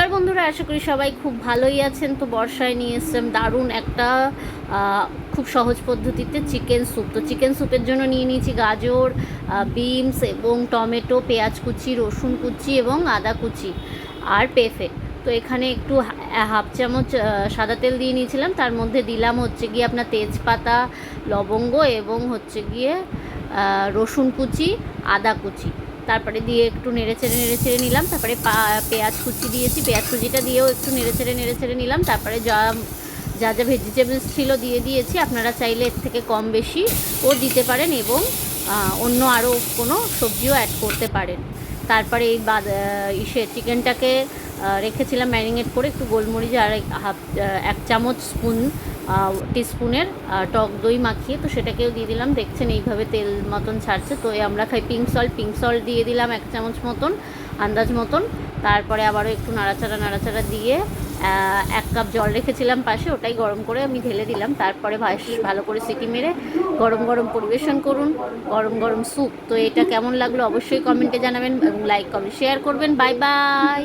নমস্কার বন্ধুরা, আশা করি সবাই খুব ভালোই আছেন। তো বর্ষায় নিয়ে এসছেন দারুণ একটা খুব সহজ পদ্ধতিতে চিকেন স্যুপ। তো চিকেন স্যুপের জন্য নিয়ে নিয়েছি গাজর বিনস এবং টমেটো, পেঁয়াজ কুচি, রসুন কুচি এবং আদা কুচি আর পেঁপে। তো এখানে একটু হাফ চামচ সাদা তেল দিয়ে নিয়েছিলাম। তার মধ্যে দিলাম হচ্ছে গিয়ে আপনার তেজপাতা, লবঙ্গ এবং হচ্ছে গিয়ে রসুন কুচি, আদা কুচি। তারপরে দিয়ে একটু নেড়ে চেড়ে নেড়ে চেড়ে নিলাম। তারপরে পেঁয়াজ কুচি দিয়েছি। পেঁয়াজ কুচিটা দিয়েও একটু নেড়ে চেড়ে নেড়ে চেড়ে নিলাম। তারপরে যা যা যা ভেজিটেবলস ছিল দিয়ে দিয়েছি। আপনারা চাইলে এর থেকে কম বেশি ও দিতে পারেন এবং অন্য আরও কোনো সবজিও অ্যাড করতে পারেন। তারপরে এই বাদ ইসে চিকেনটাকে রেখেছিলাম ম্যারিনেট করে একটু গোলমরিচ আর হাফ এক চামচ স্পুন টিস্পুনের টক দই মাখিয়ে তো সেটাকেও দিয়ে দিলাম। দেখছেন এইভাবে তেল মতন ছাড়ছে, তো আমরা খাই পিঙ্ক সল্ট পিঙ্ক সল্ট দিয়ে দিলাম এক চামচ মতন, আন্দাজ মতন। তারপরে আবারও একটু নাড়াচাড়া নাড়াচাড়া দিয়ে এক কাপ জল রেখেছিলাম পাশে, ওটাই গরম করে আমি ঢেলে দিলাম। তারপরে ভালো করে সিটি মেরে গরম গরম পরিবেশন করুন, গরম গরম স্যুপ তো এটা কেমন লাগল অবশ্যই কমেন্টে জানাবেন এবং লাইক কমেন্ট শেয়ার করবেন। Bye bye